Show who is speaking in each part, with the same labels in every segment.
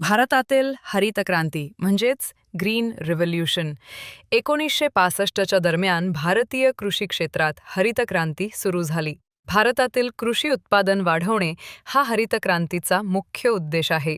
Speaker 1: भारतातील हरित क्रांती म्हणजेच ग्रीन रिव्होल्यूशन. एकोणीसशे पासष्टच्या दरम्यान भारतीय कृषी क्षेत्रात हरित क्रांती सुरू झाली. भारतातील कृषी उत्पादन वाढवणे हा हरित क्रांतीचा मुख्य उद्देश आहे.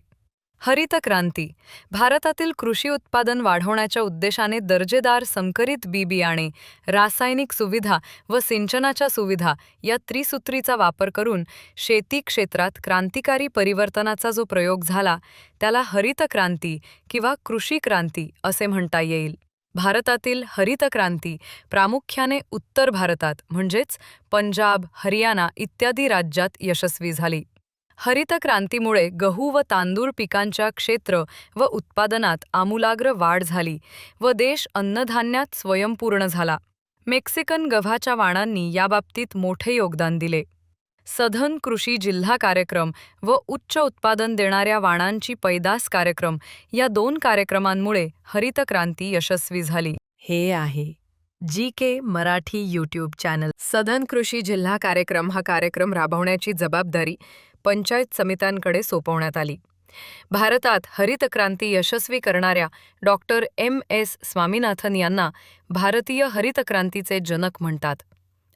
Speaker 1: हरित क्रांती. भारतातील कृषी उत्पादन वाढवण्याच्या उद्देशाने दर्जेदार संकरित बी बियाणे रासायनिक सुविधा व सिंचनाच्या सुविधा या त्रिसूत्रीचा वापर करून शेती क्षेत्रात क्रांतिकारी परिवर्तनाचा जो प्रयोग झाला त्याला हरित क्रांती किंवा कृषी क्रांती असे म्हणता येईल. भारतातील हरित क्रांती प्रामुख्याने उत्तर भारतात म्हणजेच पंजाब हरियाणा इत्यादी राज्यात यशस्वी झाली. हरित क्रांतीमुळे गहू व तांदूळ पिकांच्या क्षेत्र व उत्पादनात आमूलाग्र वाढ झाली व देश अन्नधान्यात स्वयंपूर्ण झाला. मेक्सिकन गव्हाच्या वाणांनी याबाबतीत मोठे योगदान दिले. सधन कृषी जिल्हा कार्यक्रम व उच्च उत्पादन देणाऱ्या वाणांची पैदास कार्यक्रम या दोन कार्यक्रमांमुळे हरित क्रांती यशस्वी झाली. हे आहे. G K Marathi YouTube channel. सधन कृषी जिल्हा कार्यक्रम हा कार्यक्रम राबवण्याची जबाबदारी पंचायत समित्यांकडे सोपवण्यात आली. भारतात हरित क्रांती यशस्वी करणाऱ्या डॉक्टर एम. एस. स्वामीनाथन यांना भारतीय हरित क्रांतीचे जनक म्हणतात.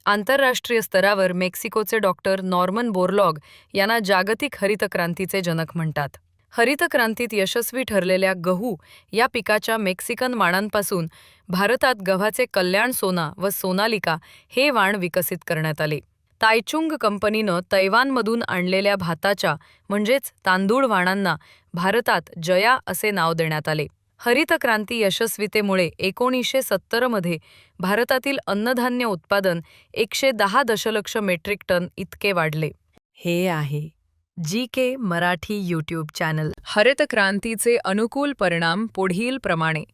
Speaker 1: आंतरराष्ट्रीय स्तरावर मेक्सिकोचे डॉक्टर नॉर्मन बोरलॉग यांना जागतिक हरित क्रांतीचे जनक म्हणतात. हरित क्रांतीत यशस्वी ठरलेल्या गहू या पिकाच्या मेक्सिकन वाणांपासून भारतात गव्हाचे कल्याण सोना व सोनालिका हे वाण विकसित करण्यात आले. तायचुंग कंपनीनं तैवानमधून आणलेल्या भाताच्या म्हणजेच तांदूळ वाणांना भारतात जया असे नाव देण्यात आले. हरित क्रांती यशस्वीतेमुळे एकोणीसशे सत्तरमध्ये भारतातील अन्नधान्य उत्पादन एकशे दहा दशलक्ष मेट्रिक टन इतके वाढले. हे आहे. G K Marathi YouTube channel. हरित क्रांतीचे अनुकूल परिणाम पुढील प्रमाणे.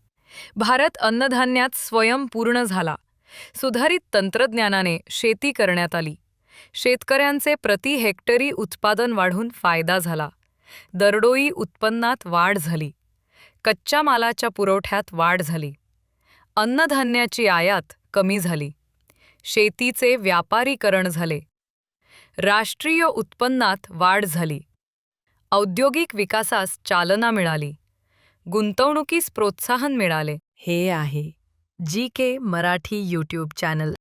Speaker 1: भारत अन्नधान्यात स्वयंपूर्ण झाला. सुधारित तंत्रज्ञानाने शेती करण्यात आली. शेतकऱ्यांचे प्रति हेक्टरी उत्पादन वाढून फायदा झाला. दरडोई उत्पन्नात वाढ झाली. कच्च्या मालाच्या पुरवठ्यात वाढ झाली. अन्नधान्याची आयात कमी झाली. शेतीचे व्यापारीकरण झाले. राष्ट्रीय उत्पन्नात वाढ झाली. औद्योगिक विकासास चालना मिळाली. गुंतवणुकीस प्रोत्साहन मिळाले. हे आहे G K Marathi YouTube channel